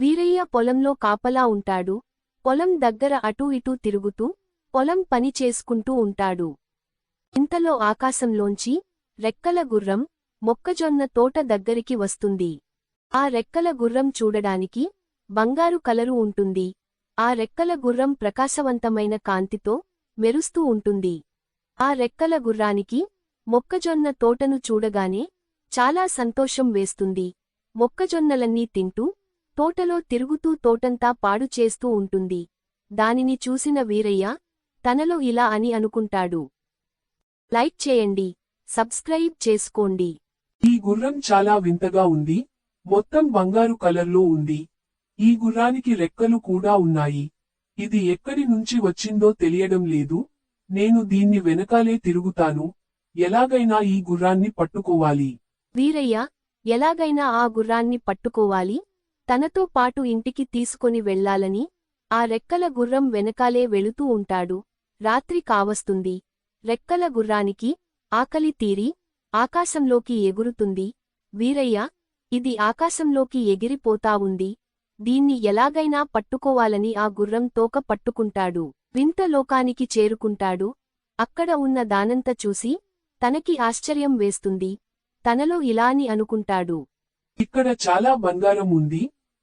వీరయ్య పొలంలో కాపలా ఉంటాడు. పొలం దగ్గర అటూ ఇటూ తిరుగుతూ పొలం పని చేసుకుంటూ ఉంటాడు. ఇంతలో ఆకాశంలోంచి రెక్కల గుర్రం మొక్కజొన్న తోట దగ్గరికి వస్తుంది. ఆ రెక్కల గుర్రం చూడడానికి బంగారు కలరు ఉంటుంది. ఆ రెక్కల గుర్రం ప్రకాశవంతమైన కాంతితో మెరుస్తూ ఉంటుంది. ఆ రెక్కల గుర్రానికి మొక్కజొన్న తోటను చూడగానే చాలా సంతోషం వేస్తుంది. మొక్కజొన్నలన్నీ తింటూ తోటలో తిరుగుతూ తోటంతా పాడు చేస్తూ ఉంటుంది. దానిని చూసిన వీరయ్య తనలో ఇలా అని అనుకుంటాడు. లైక్ చేయండి సబ్స్క్రైబ్ చేసుకోండి. ఈ గుర్రం చాలా వింతగా ఉంది మొత్తం బంగారు కలర్లో ఉంది. ఈ గుర్రానికి రెక్కలు కూడా ఉన్నాయి. ఇది ఎక్కడి నుంచి వచ్చిందో తెలియడం లేదు. నేను దీన్ని వెనకాలే తిరుగుతాను. ఎలాగైనా ఈ గుర్రాన్ని పట్టుకోవాలి. వీరయ్య ఎలాగైనా ఆ గుర్రాన్ని పట్టుకోవాలి. తనతో పాటు ఇంటికి తీసుకొని వెళ్ళాలని ఆ రెక్కల గుర్రం వెనకాలే వెళుతూ ఉంటాడు. రాత్రి కావస్తుంది. రెక్కల గుర్రానికి ఆకలి తీరి ఆకాశంలోకి ఎగురుతుంది. వీరయ్య ఇది ఆకాశంలోకి ఎగిరిపోతా ఉంది. దీన్ని ఎలాగైనా పట్టుకోవాలని ఆ గుర్రం తోక పట్టుకుంటాడు. వింత లోకానికి చేరుకుంటాడు. అక్కడ ఉన్న దానంత చూసి తనకి ఆశ్చర్యం వేస్తుంది. తనలో ఇలాని అనుకుంటాడు. ఇక్కడ చాలా బంగారం ఉంది.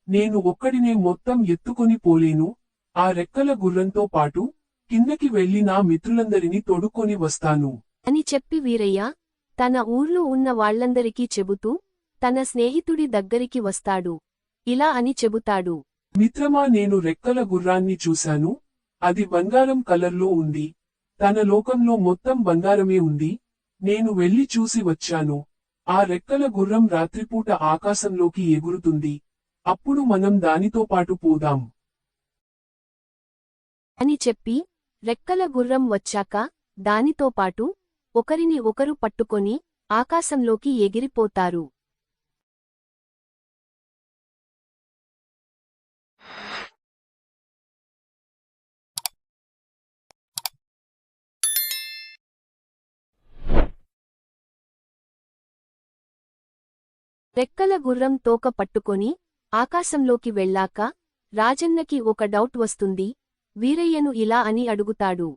నేను ఒక్కడినే మొత్తం ఎత్తుకొని పోలేను. ఆ రెక్కల గుర్రంతో పాటు కిందకి వెళ్ళి నా మిత్రులందరినీ తొడుక్కొని వస్తాను. అని చెప్పి వీరయ్య తన ఊర్లో ఉన్న వాళ్ళందరికీ చెబుతూ తన స్నేహితుడి దగ్గరికి వస్తాడు. ఇలా అని చెబుతాడు. మిత్రమా నేను రెక్కల గుర్రాన్ని చూశాను. అది బంగారం కలర్లో ఉంది. తన లోకంలో మొత్తం బంగారమే ఉంది. నేను వెళ్ళి చూసి వచ్చాను. ఆ రెక్కల గుర్రం రాత్రిపూట ఆకాశంలోకి ఎగురుతుంది. అప్పుడు మనం దానితో పాటు పోదాం. అని చెప్పి రెక్కల గుర్రం వచ్చాక దానితో పాటు ఒకరిని ఒకరు పట్టుకొని ఆకాశంలోకి ఎగిరిపోతారు. రెక్కల గుర్రం తోక పట్టుకొని ఆకాశంలోకి వెళ్ళాక రాజన్నకి ఒక డౌట్ వస్తుంది వీరయ్యను ఇలా అని అడుగుతాడు.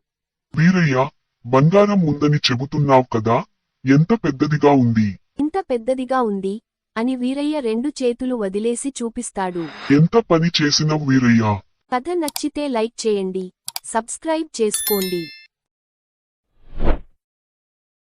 వీరయ్య బంగారం ఉందని చెబుతున్నావ్ కదా ఎంత పెద్దదిగా ఉంది? ఇంత పెద్దదిగా ఉంది అని వీరయ్య రెండు చేతులు వదిలేసి చూపిస్తాడు. ఎంత పని చేసినవ్ వీరయ్య? కథ నచ్చితే లైక్ చేయండి సబ్స్క్రైబ్ చేసుకోండి.